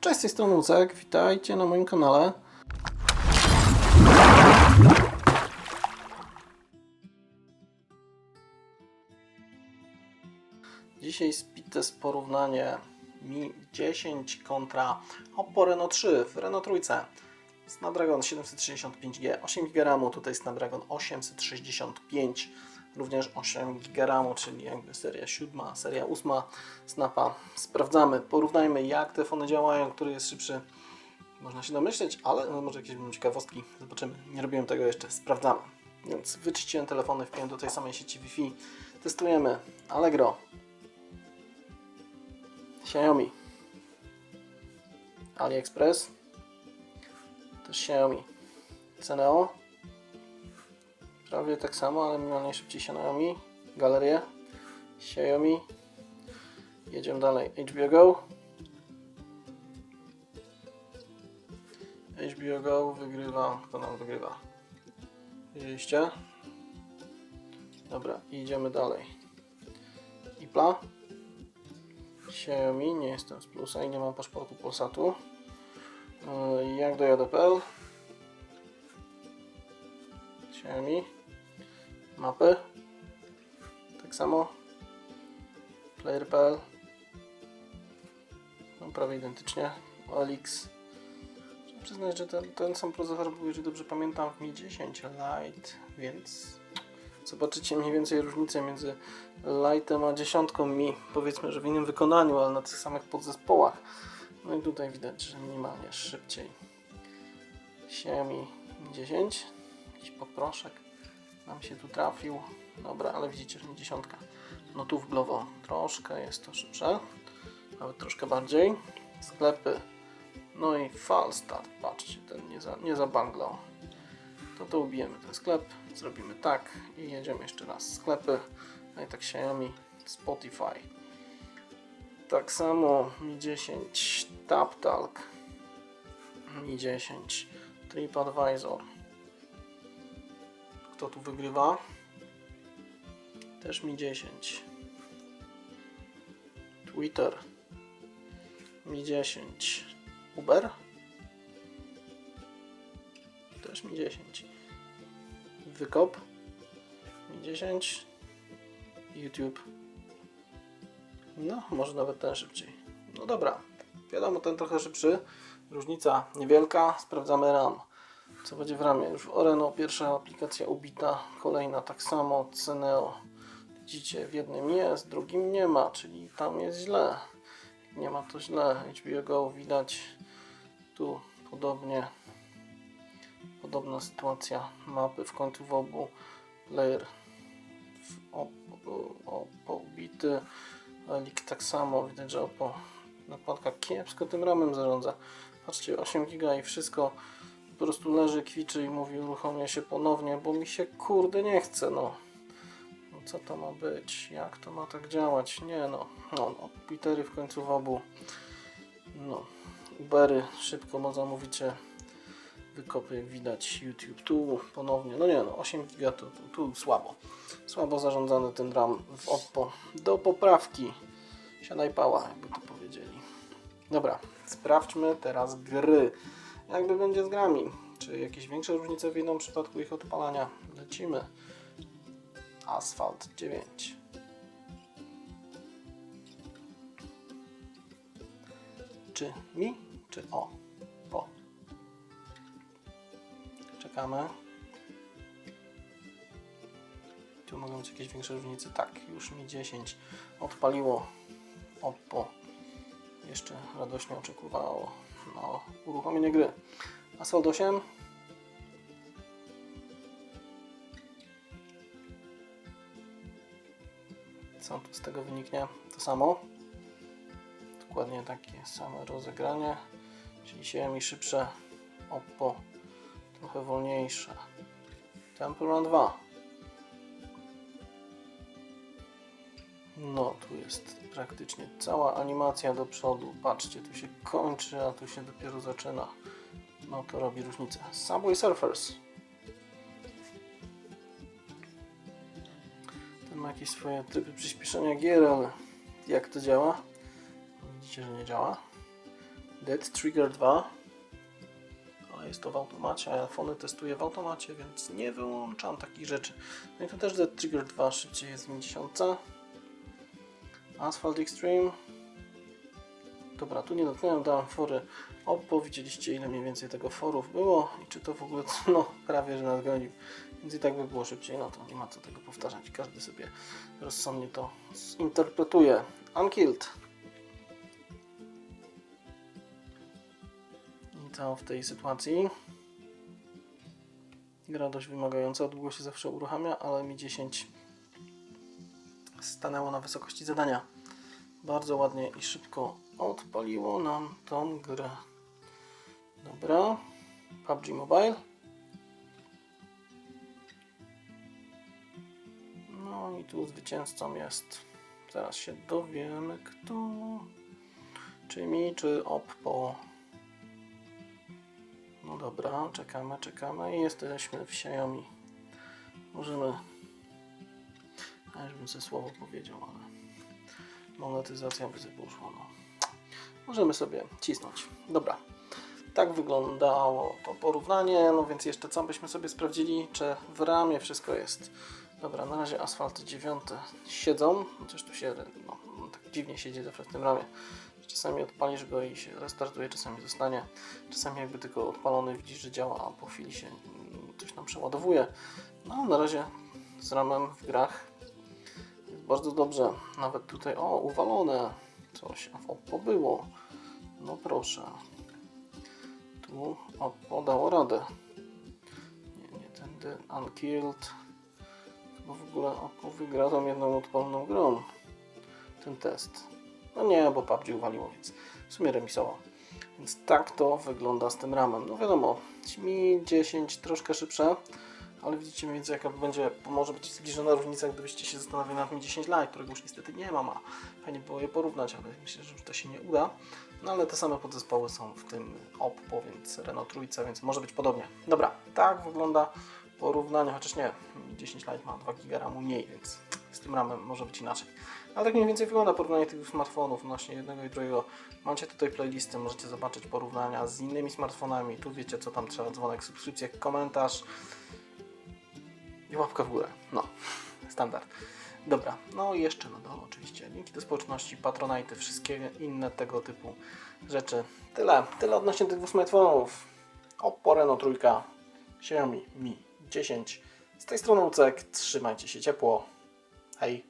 Cześć, z tej strony Lucek, witajcie na moim kanale. Dzisiaj speed test porównanie Mi 10 kontra Oppo Reno 3 w Reno trójce. Snapdragon 765G, 8 GB tutaj Snapdragon 865, również 8 GB czyli jakby seria 7, seria 8 Snapa. Sprawdzamy, porównajmy jak te fony działają, który jest szybszy. Można się domyśleć, ale no, może jakieś będą ciekawostki, zobaczymy. Nie robiłem tego jeszcze, sprawdzamy. Więc wyczyściłem telefony, wpiłem do tej samej sieci Wi-Fi. Testujemy Allegro, Xiaomi, AliExpress, też Xiaomi, Ceneo, prawie tak samo, ale mimo najszybciej Xiaomi, Galerię, Xiaomi, jedziemy dalej, HBO Go, HBO Go wygrywa, kto nam wygrywa? Widzieliście? Dobra, idziemy dalej. Ipla. Xiaomi, nie jestem z plusa i nie mam paszportu Polsatu. Yy, Jak dojadę.pl Xiaomi. Mapy. Tak samo. Player.pl no, prawie identycznie. OLX. Trzeba przyznać, że ten, ten sam procesor był, jeżeli dobrze pamiętam, w Mi 10 Lite, więc zobaczycie mniej więcej różnicę między Lite'em a dziesiątką Mi. Powiedzmy, że w innym wykonaniu, ale na tych samych podzespołach. No i tutaj widać, że minimalnie szybciej. Xiaomi Mi 10. Jakiś poproszek nam się tu trafił. Dobra, ale widzicie, że nie dziesiątka. No tu w troszkę jest to szybsze. Nawet troszkę bardziej. Sklepy. No i Falstart. Patrzcie, ten nie, za, nie zabanglał. To to ubijemy ten sklep. Zrobimy tak i jedziemy jeszcze raz. Sklepy. No i tak Xiaomi Spotify. Tak samo Mi 10 TapTalk. Mi 10 TripAdvisor. Kto tu wygrywa? Też Mi 10. Twitter. Mi 10. Uber. Też Mi 10. Wykop. Mi 10. YouTube. No, może nawet ten szybciej. No dobra, wiadomo, ten trochę szybszy. Różnica niewielka. Sprawdzamy RAM. Co będzie w ramie? Już w Oreno pierwsza aplikacja ubita, kolejna tak samo, Ceneo. Widzicie, w jednym jest, drugim nie ma, czyli tam jest źle. Nie ma to źle. HBO Go widać tu podobnie. Podobna sytuacja. Mapy w końcu w obu. Oppo ubity. Lik tak samo. Widać, że Oppo nakładka kiepsko tym ramem zarządza. Patrzcie, 8 giga i wszystko po prostu leży, kwiczy i mówi uruchomię się ponownie, bo mi się kurde nie chce, no. No co to ma być? Jak to ma tak działać? Nie no. No, no. Twittery w końcu w obu. No. Ubery szybko mo zamówicie. Wykopy jak widać. YouTube tu ponownie. No nie no, 8 giga to tu, tu słabo. Słabo zarządzany ten RAM w Oppo. Do poprawki. Siadaj pała, jakby to powiedzieli. Dobra, sprawdźmy teraz gry. Jakby będzie z grami? Czy jakieś większe różnice wyjdą w przypadku ich odpalania? Lecimy. Asphalt 9. Czy mi, czy o? Po. Czekamy. Tu mogą być jakieś większe różnice. Tak, już mi 10 odpaliło Oppo. Jeszcze radośnie oczekiwało na uruchomienie gry. Asphalt 8. Co tu z tego wyniknie? To samo. Dokładnie takie same rozegranie. Czyli Xiaomi szybsze, Oppo trochę wolniejsze. Temple Run 2. No, tu jest praktycznie cała animacja do przodu. Patrzcie, tu się kończy, a tu się dopiero zaczyna. No, to robi różnicę. Subway Surfers. Ten ma jakieś swoje tryby przyspieszenia gier, ale jak to działa? Widzicie, że nie działa. Dead Trigger 2. Ale jest to w automacie, a ja fony testuję w automacie, więc nie wyłączam takich rzeczy. No i tu też Dead Trigger 2 szybciej jest w 50. Asphalt Extreme. Dobra, tu nie dotknąłem, dałem fory Oppo. Widzieliście ile mniej więcej tego forów było i czy to w ogóle, no prawie że nadgonił. Więc i tak by było szybciej, no to nie ma co tego powtarzać. Każdy sobie rozsądnie to zinterpretuje. Unkilled. I co w tej sytuacji? Gra dość wymagająca, długo się zawsze uruchamia, ale mi 10 stanęło na wysokości zadania. Bardzo ładnie i szybko odpaliło nam tą grę. Dobra. PUBG Mobile. No i tu zwycięzcą jest. Zaraz się dowiemy kto. Czy mi, czy Oppo. No dobra, czekamy, czekamy i jesteśmy w Xiaomi. Możemy. A już bym sobie słowo powiedział, ale monetyzacja by sobie poszła. No. Możemy sobie cisnąć. Dobra. Tak wyglądało to porównanie. No więc jeszcze co byśmy sobie sprawdzili, czy w ramie wszystko jest. Dobra, na razie asfalt 9 siedzą. Chociaż tu się no, tak dziwnie siedzi zawsze w tym ramie. Czasami odpalisz go i się restartuje, czasami zostanie. Czasami jakby tylko odpalony widzisz, że działa, a po chwili się mm, coś nam przeładowuje. No na razie z ramem w grach bardzo dobrze. Nawet tutaj, o, uwalone coś, a w Oppo było. No proszę. Tu Oppo dało radę. Nie, nie tędy. Unkilled. Chyba w ogóle Oppo wygra tą jedną odpaloną grą. Ten test. No nie, bo PUBG uwaliło, więc w sumie remisowo. Więc tak to wygląda z tym ramem. No wiadomo, Mi 10 troszkę szybsze, ale widzicie mniej więcej jaka będzie, może być zbliżona różnica, gdybyście się zastanawiali nad Mi 10 Lite, którego już niestety nie mam, a fajnie było je porównać, ale myślę, że już to się nie uda. No ale te same podzespoły są w tym Oppo, więc Renault Trójce, więc może być podobnie. Dobra, tak wygląda porównanie, chociaż nie, 10 Lite ma 2 GB RAMu mniej, więc z tym ramem może być inaczej. Ale tak mniej więcej wygląda porównanie tych smartfonów, właśnie jednego i drugiego. Macie tutaj playlisty, możecie zobaczyć porównania z innymi smartfonami. Tu wiecie co tam trzeba, dzwonek, subskrypcja, komentarz i łapka w górę. No, standard. Dobra, no i jeszcze na dole oczywiście linki do społeczności, patronajty, wszystkie inne tego typu rzeczy. Tyle, tyle odnośnie tych dwóch smartfonów. Oppo Reno trójka, Xiaomi Mi 10. Z tej strony Ucek, trzymajcie się ciepło. Hej!